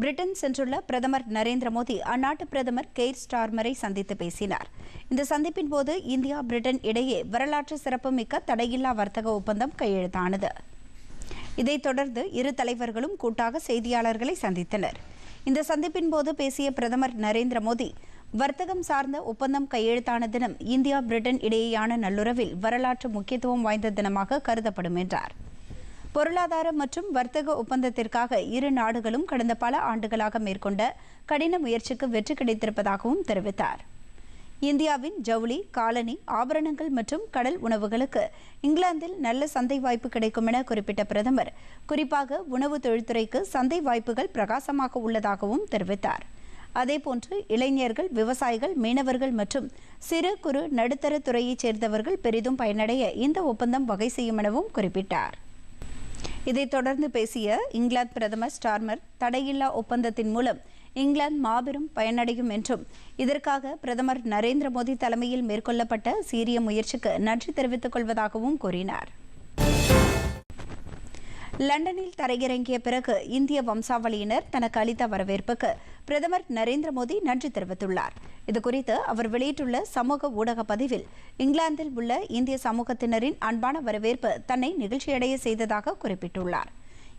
Britain சென்றுள்ள பிரதமர் நரேந்திர மோடி அந்நாட்டு பிரதமர் கெய்ர் ஸ்டார்மரை சந்தித்து பேசினார். இந்த சந்திப்பின் போது இந்தியா பிரிட்டன் இடையே வரலாற்று சிறப்புமிக்க தடையில்லா வர்த்தக ஒப்பந்தம் கையெழுத்தானது. இதைத் தொடர்ந்து இரு தலைவர்களும் கூட்டாக செய்தியாளர்களை சந்தித்தனர். இந்த சந்திப்பின் போது பேசிய பிரதமர் நரேந்திர மோடி வர்த்தகம் சார்ந்த ஒப்பந்தம் கையெழுத்தான தினம் இந்தியா பிரிட்டன் இடையேயான நல்லுறவில் வரலாற்று முக்கியத்துவம் வாய்ந்த தினமாக கருதப்படும் என்றார். பொருளாதார மற்றும் வர்த்தக ஒப்பந்தத்திற்காக இரு நாடுகளும் கடந்த பல ஆண்டுகளாக மேற்கொண்ட கடின முயற்சிக்கு வெற்றி கிடைத்திருப்பதாகவும் தெரிவித்தார். இந்தியாவின் ஜவுளி காலனி ஆபரணங்கள் மற்றும் கடல் உணவுகளுக்கு இங்கிலாந்தில் நல்ல சந்தை வாய்ப்பு கிடைக்கும் என குறிப்பிட்ட பிரதமர் குறிப்பாக உணவு தொழில்துறைக்கு சந்தை வாய்ப்புகள் பிரகாசமாக உள்ளதாகவும் தெரிவித்தார். அதேபோன்று இளைஞர்கள் விவசாயிகள் மீனவர்கள் மற்றும் சிறு குறு நடுத்தர துறையைச் சேர்ந்தவர்கள் பெரிதும் பயனடைய இந்த ஒப்பந்தம் வகை செய்யும் எனவும் குறிப்பிட்டார். இதைத் தொடர்ந்து பேசிய இங்கிலாந்து பிரதமர் ஸ்டார்மர் தடையில்லா ஒப்பந்தத்தின் மூலம் இங்கிலாந்து மாபெரும் பயனடையும் என்றும் இதற்காக பிரதமர் நரேந்திர மோடி தலைமையில் மேற்கொள்ளப்பட்ட சீரிய முயற்சிக்கு நன்றி தெரிவித்துக் கொள்வதாகவும் கூறினார். லண்டனில் தரையிறங்கிய பிறகு இந்திய வம்சாவளியினர் தனக்கு அளித்த வரவேற்புக்கு பிரதமர் நரேந்திர மோடி நன்றி தெரிவித்துள்ளார். இது குறித்து அவர் வெளியிட்டுள்ள சமூக ஊடக பதிவில் இங்கிலாந்தில் உள்ள இந்திய சமூகத்தினரின் அன்பான வரவேற்பு தன்னை நிகழ்ச்சியடைய செய்ததாக குறிப்பிட்டுள்ளார்.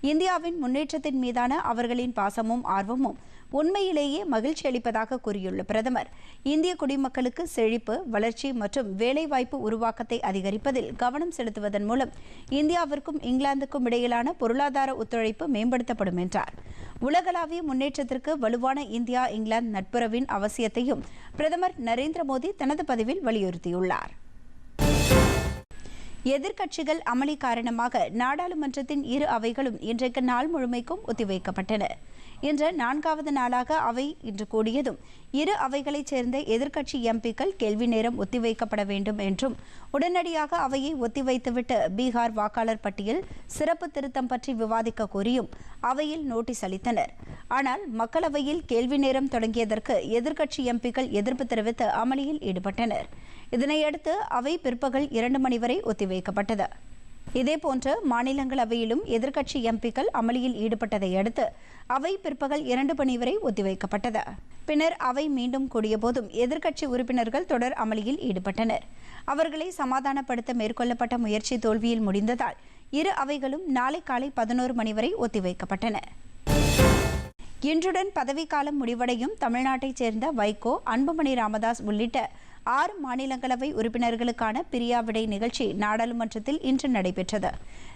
இந்தியாவின் முன்னேற்றத்தின் மீதான அவர்களின் பாசமும் ஆர்வமும் உண்மையிலேயே மகிழ்ச்சி அளிப்பதாக கூறியுள்ள பிரதமர் இந்திய குடிமக்களுக்கு செழிப்பு வளர்ச்சி மற்றும் வேலைவாய்ப்பு உருவாக்கத்தை அதிகரிப்பதில் கவனம் செலுத்துவதன் மூலம் இந்தியாவிற்கும் இங்கிலாந்துக்கும் இடையிலான பொருளாதார ஒத்துழைப்பு மேம்படுத்தப்படும் என்றார். உலகளாவிய முன்னேற்றத்திற்கு வலுவான இந்தியா இங்கிலாந்து நட்புறவின் அவசியத்தையும் பிரதமர் நரேந்திர மோடி தனது பதிவில் வலியுறுத்தியுள்ளார். எதிர்க்கட்சிகள் அமளி காரணமாக நாடாளுமன்றத்தின் இரு அவைகளும் இன்றைக்கு நாள் முழுமைக்கும் ஒத்திவைக்கப்பட்டன. இன்று நான்காவது நாளாக அவை இன்று கூடியதும். இரு அவைகளைச் சேர்ந்த எதிர்க்கட்சி எம்பிக்கள் கேள்வி நேரம் ஒத்திவைக்கப்பட வேண்டும் என்றும் உடனடியாக அவையை ஒத்திவைத்துவிட்டு பீகார் வாக்காளர் பட்டியல் சிறப்பு திருத்தம் பற்றி விவாதிக்க கோரியும் அவையில் நோட்டீஸ் அளித்தனர். ஆனால் மக்களவையில் கேள்வி நேரம் தொடங்கியதற்கு எதிர்க்கட்சி எம்பிக்கள் எதிர்ப்பு தெரிவித்து அமளியில் ஈடுபட்டனர். இதனையடுத்து அவை பிற்பகல் இரண்டு மணி வரை ஒத்திவைக்கப்பட்டது. இதேபோன்று மாநிலங்களவையிலும் எதிர்க்கட்சி எம்பிக்கள் அமளியில் ஈடுபட்டதை அடுத்து அவை பிற்பகல் இரண்டு மணி வரை ஒத்திவைக்கப்பட்டது. பின்னர் அவை மீண்டும் கூடியபோதும் எதிர்க்கட்சி உறுப்பினர்கள் தொடர் அமளியில் ஈடுபட்டனர். அவர்களை சமாதானப்படுத்த மேற்கொள்ளப்பட்ட முயற்சி தோல்வியில் முடிந்ததால் இரு அவைகளும் நாளை காலை பதினோரு மணி வரை ஒத்திவைக்கப்பட்டன. இன்றுடன் பதவிக்காலம் முடிவடையும் தமிழ்நாட்டைச் சேர்ந்த வைகோ அன்புமணி ராமதாஸ் உள்ளிட்ட ஆறு மாநிலங்களவை உறுப்பினர்களுக்கான பிரியாவிடை நிகழ்ச்சி நாடாளுமன்றத்தில் இன்று நடைபெற்றது.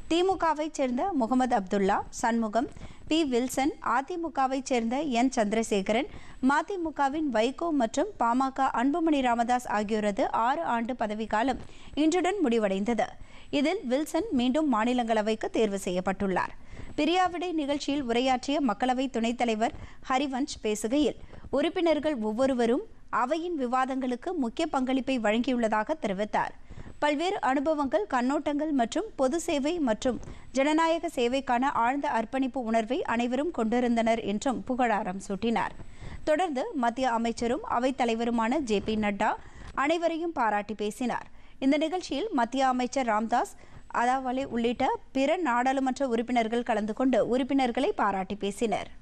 திமுகவைச் சேர்ந்த முகமது அப்துல்லா சண்முகம் பி. வில்சன் அதிமுகவைச் சேர்ந்த என். சந்திரசேகரன் மதிமுகவின் வைகோ மற்றும் பாமக அன்புமணி ராமதாஸ் ஆகியோரது ஆறு ஆண்டு பதவிக்காலம் இன்றுடன் முடிவடைந்தது. இதில் வில்சன் மீண்டும் மாநிலங்களவைக்கு தேர்வு செய்யப்பட்டுள்ளார். பிரியாவிடை நிகழ்ச்சியில் உரையாற்றிய மக்களவை துணைத் தலைவர் ஹரிவன்ஷ் பேசுகையில் உறுப்பினர்கள் ஒவ்வொருவரும் அவையின் விவாதங்களுக்கு முக்கிய பங்களிப்பை வழங்கியுள்ளதாக தெரிவித்தார். பல்வேறு அனுபவங்கள் கண்ணோட்டங்கள் மற்றும் பொது சேவை மற்றும் ஜனநாயக சேவைக்கான ஆழ்ந்த அர்ப்பணிப்பு உணர்வை அனைவரும் கொண்டிருந்தனர் என்றும் புகழாரம் சூட்டினார். தொடர்ந்து மத்திய அமைச்சரும் அவைத் தலைவருமான ஜே பி நட்டா அனைவரையும் பாராட்டி பேசினார். இந்த நிகழ்ச்சியில் மத்திய அமைச்சர் ராம்தாஸ் அதாவலே உள்ளிட்ட பிற நாடாளுமன்ற உறுப்பினர்கள் கலந்து கொண்டு உறுப்பினர்களை பாராட்டி பேசினர்.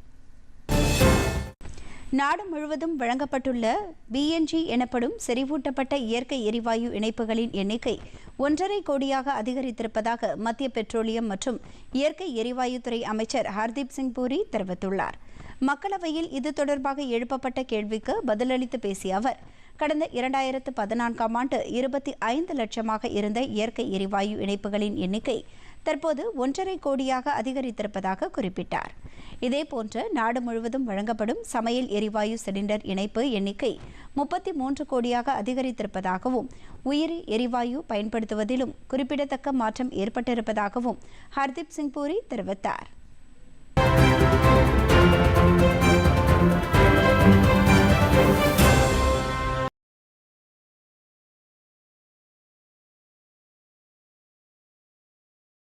நாடு முழுவதும் வழங்கப்பட்டுள்ள பிஎன்ஜி எனப்படும் செறிவூட்டப்பட்ட இயற்கை எரிவாயு இணைப்புகளின் எண்ணிக்கை ஒன்றரை கோடியாக அதிகரித்திருப்பதாக மத்திய பெட்ரோலியம் மற்றும் இயற்கை எரிவாயுத்துறை அமைச்சர் ஹர்தீப் சிங் பூரி தெரிவித்துள்ளார். மக்களவையில் இது தொடர்பாக எழுப்பப்பட்ட கேள்விக்கு பதிலளித்து பேசிய அவர் கடந்த இரண்டாயிரத்து பதினான்காம் ஆண்டு இருபத்தி ஐந்து லட்சமாக இருந்த இயற்கை எரிவாயு இணைப்புகளின் எண்ணிக்கை தற்போது ஒன்றரை கோடியாக அதிகரித்திருப்பதாக குறிப்பிட்டார். இதேபோன்று நாடு முழுவதும் வழங்கப்படும் சமையல் எரிவாயு சிலிண்டர் இணைப்பு எண்ணிக்கை முப்பத்தி மூன்று கோடியாக அதிகரித்திருப்பதாகவும் உயிரி எரிவாயு பயன்படுத்துவதிலும் குறிப்பிடத்தக்க மாற்றம் ஏற்பட்டிருப்பதாகவும் ஹர்தீப் சிங் பூரி தெரிவித்தார்.